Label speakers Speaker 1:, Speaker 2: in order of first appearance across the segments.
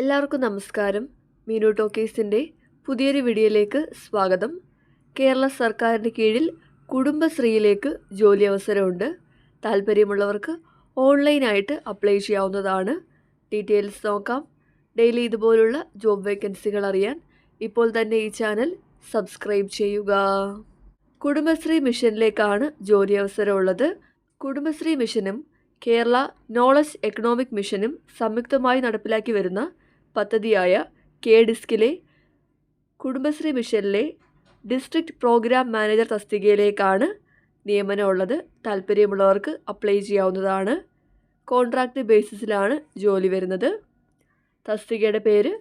Speaker 1: എല്ലാവർക്കും നമസ്കാരം. മീനു ടോക്കീസിന്റെ പുതിയൊരു വീഡിയോയിലേക്ക് സ്വാഗതം. കേരള സർക്കാരിന്റെ കീഴിൽ കുടുംബശ്രീയിലേക്ക് ജോലി അവസരമുണ്ട്. താല്പര്യമുള്ളവർക്ക് ഓൺലൈനായിട്ട് അപ്ലൈ ചെയ്യാവുന്നതാണ്. ഡീറ്റെയിൽസ് നോക്കാം. ഡെയിലി ഇതുപോലുള്ള ജോബ് വേക്കൻസികൾ അറിയാൻ ഇപ്പോൾ തന്നെ ഈ ചാനൽ സബ്സ്ക്രൈബ് ചെയ്യുക. കുടുംബശ്രീ മിഷനിലേക്കാണ് ജോലി അവസരമുള്ളത്. കുടുംബശ്രീ മിഷനും കേരള നോളജ് എക്കണോമിക് മിഷനും സംയുക്തമായി നടപ്പിലാക്കി വരുന്ന പദ്ധതിയായ കെ ഡിസ്കിലെ കുടുംബശ്രീ മിഷനിലെ ഡിസ്ട്രിക്ട് പ്രോഗ്രാം മാനേജർ തസ്തികയിലേക്കാണ് നിയമനം ഉള്ളത് താല്പര്യമുള്ളവർക്ക് അപ്ലൈ ചെയ്യാവുന്നതാണ്. കോൺട്രാക്റ്റ് ബേസിസിലാണ് ജോലി വരുന്നത്. തസ്തികയുടെ പേര്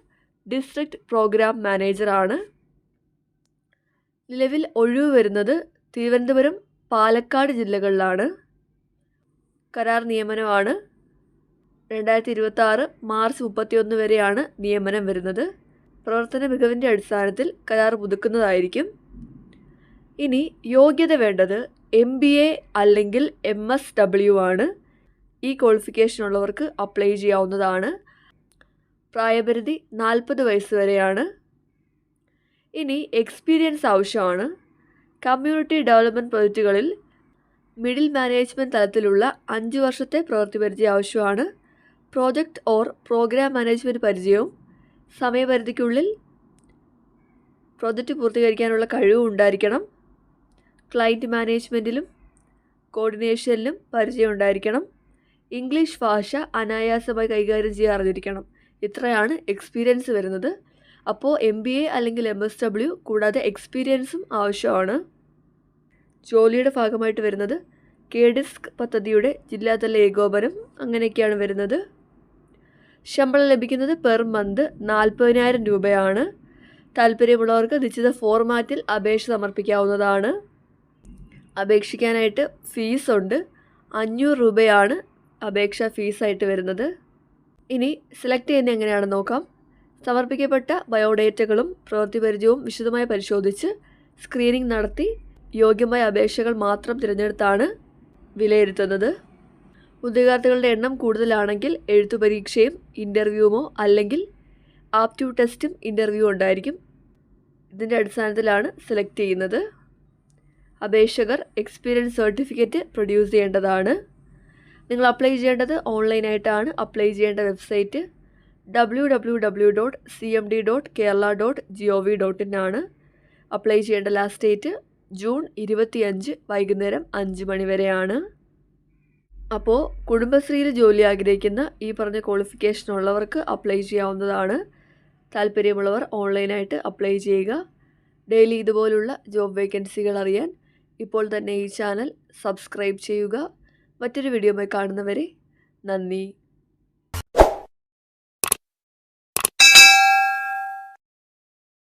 Speaker 1: ഡിസ്ട്രിക്ട് പ്രോഗ്രാം മാനേജറാണ്. നിലവിൽ ഒഴിവ് വരുന്നത് തിരുവനന്തപുരം പാലക്കാട് ജില്ലകളിലാണ്. കരാർ നിയമനമാണ്. രണ്ടായിരത്തി ഇരുപത്തി ആറ് മാർച്ച് മുപ്പത്തിയൊന്ന് വരെയാണ് നിയമനം വരുന്നത്. പ്രവർത്തന മികവിന്റെ അടിസ്ഥാനത്തിൽ കരാർ പുതുക്കുന്നതായിരിക്കും. ഇനി യോഗ്യത വേണ്ടത് എം ബി എ അല്ലെങ്കിൽ എം എസ് ഡബ്ല്യു ആണ്. ഈ ക്വാളിഫിക്കേഷൻ ഉള്ളവർക്ക് അപ്ലൈ ചെയ്യാവുന്നതാണ്. പ്രായപരിധി നാൽപ്പത് വയസ്സ് വരെയാണ്. ഇനി എക്സ്പീരിയൻസ് ആവശ്യമാണ്. കമ്മ്യൂണിറ്റി ഡെവലപ്മെന്റ് പ്രോജക്റ്റുകളിൽ മിഡിൽ മാനേജ്മെന്റ് തലത്തിലുള്ള അഞ്ച് വർഷത്തെ പ്രവൃത്തി പരിചയം ആവശ്യമാണ്. പ്രോജക്റ്റ് ഓർ പ്രോഗ്രാം മാനേജ്മെന്റ് പരിചയവും സമയപരിധിക്കുള്ളിൽ പ്രോജക്റ്റ് പൂർത്തീകരിക്കാനുള്ള കഴിവും ഉണ്ടായിരിക്കണം. ക്ലയന്റ് മാനേജ്മെന്റിലും കോർഡിനേഷനിലും പരിചയം ഉണ്ടായിരിക്കണം. ഇംഗ്ലീഷ് ഭാഷ അനായാസമായി കൈകാര്യം ചെയ്യാൻ അറിഞ്ഞിരിക്കണം. ഇത്രയാണ് എക്സ്പീരിയൻസ് വരുന്നത്. അപ്പോൾ എം ബി എ അല്ലെങ്കിൽ എം എസ് ഡബ്ല്യു കൂടാതെ എക്സ്പീരിയൻസും ആവശ്യമാണ്. ജോലിയുടെ ഭാഗമായിട്ട് വരുന്നത്. കെ ഡിസ്ക് പദ്ധതിയുടെ ജില്ലാതല ഏകോപനം അങ്ങനെയൊക്കെയാണ് വരുന്നത്. ശമ്പളം ലഭിക്കുന്നത് പെർ മന്ത് നാൽപ്പതിനായിരം രൂപയാണ്. താല്പര്യമുള്ളവർക്ക് നിശ്ചിത ഫോർമാറ്റിൽ അപേക്ഷ സമർപ്പിക്കാവുന്നതാണ്. അപേക്ഷിക്കാനായിട്ട് ഫീസുണ്ട് അഞ്ഞൂറ് രൂപയാണ് അപേക്ഷ ഫീസായിട്ട് വരുന്നത്. ഇനി സെലക്ട് ചെയ്യുന്ന എങ്ങനെയാണെന്ന് നോക്കാം. സമർപ്പിക്കപ്പെട്ട ബയോഡേറ്റകളും പ്രവൃത്തി പരിചയവും വിശദമായി പരിശോധിച്ച് സ്ക്രീനിംഗ് നടത്തി യോഗ്യമായ അപേക്ഷകൾ മാത്രം തിരഞ്ഞെടുത്താണ് വിലയിരുത്തുന്നത്. ഉദ്യോഗാർത്ഥികളുടെ എണ്ണം കൂടുതലാണെങ്കിൽ എഴുത്തു പരീക്ഷയും ഇന്റർവ്യൂമോ അല്ലെങ്കിൽ ആപ്റ്റ്യൂഡ് ടെസ്റ്റും ഇന്റർവ്യൂ ഉണ്ടായിരിക്കും. ഇതിന്റെ അടിസ്ഥാനത്തിലാണ് സെലക്ട് ചെയ്യുന്നത്. അപേക്ഷകർ എക്സ്പീരിയൻസ് സർട്ടിഫിക്കറ്റ് പ്രൊഡ്യൂസ് ചെയ്യേണ്ടതാണ്. നിങ്ങൾ അപ്ലൈ ചെയ്യേണ്ടത് ഓൺലൈനായിട്ടാണ്. അപ്ലൈ ചെയ്യേണ്ട website W W W dot C M D dot Kerala dot G O V dot in ആണ്. അപ്ലൈ ചെയ്യേണ്ട ലാസ്റ്റ് ഡേറ്റ് ജൂൺ ഇരുപത്തിയഞ്ച് വൈകുന്നേരം അഞ്ച് മണി വരെയാണ്. അപ്പോൾ കുടുംബശ്രീയിൽ ജോലി ആഗ്രഹിക്കുന്ന ഈ പറഞ്ഞ ക്വാളിഫിക്കേഷൻ ഉള്ളവർക്ക് അപ്ലൈ ചെയ്യാവുന്നതാണ്. താല്പര്യമുള്ളവർ ഓൺലൈനായിട്ട് അപ്ലൈ ചെയ്യുക. ഡെയിലി ഇതുപോലുള്ള ജോബ് വേക്കൻസികൾ അറിയാൻ ഇപ്പോൾ തന്നെ ഈ ചാനൽ സബ്സ്ക്രൈബ് ചെയ്യുക. മറ്റൊരു വീഡിയോമായി കാണുന്നവരെ നന്ദി.